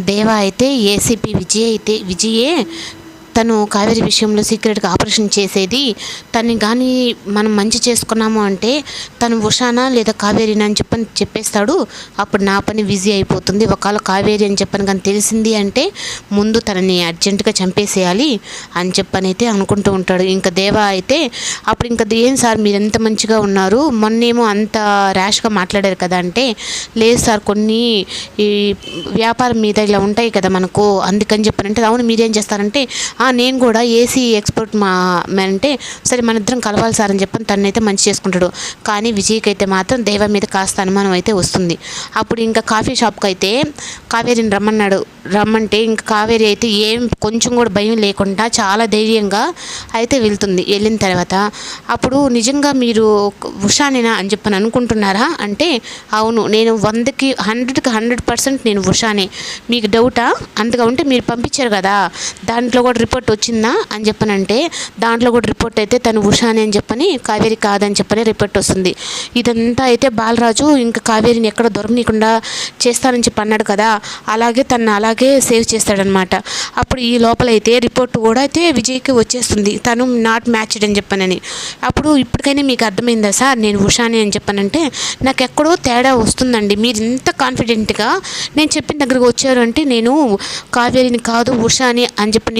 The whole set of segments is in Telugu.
దేవా అయితే ఏసీపీ విజయ్ అయితే విజయే తను కావేరి విషయంలో సీక్రెట్గా ఆపరేషన్ చేసేది. తన్ని కానీ మనం మంచి చేసుకున్నాము అంటే తను ఉషానా లేదా కావేరినా అని చెప్పని చెప్పేస్తాడు. అప్పుడు నా పని బిజీ అయిపోతుంది. ఒకవేళ కావేరి అని చెప్పని కానీ తెలిసింది అంటే ముందు తనని అర్జెంటుగా చంపేసేయాలి అని చెప్పని అయితే అనుకుంటూ ఉంటాడు. ఇంకా దేవా అయితే అప్పుడు ఇంకా ఏం సార్ మీరు ఎంత మంచిగా ఉన్నారు? మొన్నేమో అంత ర్యాష్గా మాట్లాడారు కదా అంటే లేదు సార్ కొన్ని ఈ వ్యాపారం మీద ఇలా ఉంటాయి కదా మనకు అందుకని చెప్పనంటే అవును మీరేం చేస్తారంటే నేను కూడా ఏసీ ఎక్స్పర్ట్ మా అంటే సరే మన ఇద్దరం కలవాలి సార్ అని చెప్పని తనైతే మంచి చేసుకుంటాడు. కానీ విజయ్కి అయితే మాత్రం దేవ మీద కాస్త అనుమానం అయితే వస్తుంది. అప్పుడు ఇంకా కాఫీ షాప్కి అయితే కావేరిని రమ్మన్నాడు. రమ్మంటే ఇంకా కావేరి అయితే ఏం కొంచెం కూడా భయం లేకుండా చాలా ధైర్యంగా అయితే వెళ్తుంది వెళ్ళిన తర్వాత. అప్పుడు నిజంగా మీరు ఉషానేనా అని చెప్పని అనుకుంటున్నారా? అంటే అవును నేను వందకి హండ్రెడ్కి హండ్రెడ్ పర్సెంట్ నేను ఉషానే. మీకు డౌటా? అంతగా ఉంటే మీరు పంపించారు కదా. దాంట్లో కూడా రిపోర్ట్ వచ్చిందా అని చెప్పనంటే దాంట్లో కూడా రిపోర్ట్ అయితే తను ఉషాని అని చెప్పని కావేరి కాదని చెప్పని రిపోర్ట్ వస్తుంది. ఇదంతా అయితే బాలరాజు ఇంకా కావేరిని ఎక్కడ దొరకనీయకుండా చేస్తానని చెప్పి అన్నాడు కదా అలాగే తను అలాగే సేవ్ చేస్తాడనమాట. అప్పుడు ఈ లోపలైతే రిపోర్ట్ కూడా అయితే విజయ్కి వచ్చేస్తుంది. తను నాట్ మ్యాచ్డ్ అని చెప్పానని. అప్పుడు ఇప్పటికైనా మీకు అర్థమైందా సార్? నేను ఉషాని అని చెప్పానంటే నాకు ఎక్కడో తేడా వస్తుందండి. మీరు ఇంత కాన్ఫిడెంట్గా నేను చెప్పిన దగ్గరకు వచ్చారు అంటే నేను కావేరిని కాదు ఉషాని అని చెప్పి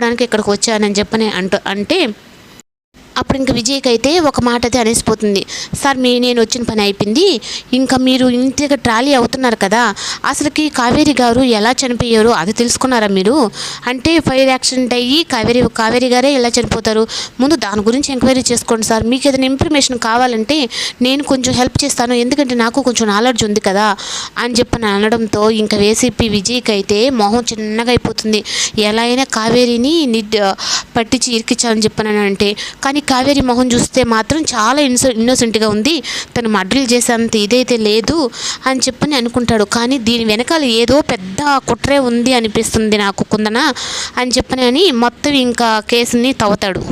నిరూపించుకోవడానికి ఇక్కడికి వచ్చానని చెప్పని అంటూ అంటే అప్పుడు ఇంక విజయ్కి అయితే ఒక మాట అయితే అనేసిపోతుంది. సార్ మీ నేను వచ్చిన పని అయిపోయింది. ఇంకా మీరు ఇంటికి ట్రాలీ అవుతున్నారు కదా అసలుకి కావేరి గారు ఎలా చనిపోయారు అది తెలుసుకున్నారా మీరు? అంటే ఫైర్ యాక్సిడెంట్ అయ్యి కావేరి కావేరి గారే ఎలా చనిపోతారు? ముందు దాని గురించి ఎంక్వైరీ చేసుకోండి సార్. మీకు ఏదైనా ఇన్ఫర్మేషన్ కావాలంటే నేను కొంచెం హెల్ప్ చేస్తాను. ఎందుకంటే నాకు కొంచెం నాలెడ్జ్ ఉంది కదా అని చెప్పని అనడంతో ఇంకా వేసిపి విజయ్కి అయితే మొహం చిన్నగా అయిపోతుంది. ఎలా అయినా కావేరిని నిడ్ పట్టించి ఇరికించాలని చెప్పాను అంటే కానీ కావేరి మొహం చూస్తే మాత్రం చాలా ఇన్సో ఇన్నోసెంట్గా ఉంది. తను మర్డర్లు చేసేంత ఇదైతే లేదు అని చెప్పని అనుకుంటాడు. కానీ దీని వెనకాల ఏదో పెద్ద కుట్రే ఉంది అనిపిస్తుంది నాకు కుందన అని చెప్పని అని మొత్తం ఇంకా కేసుని తవ్వుతాడు.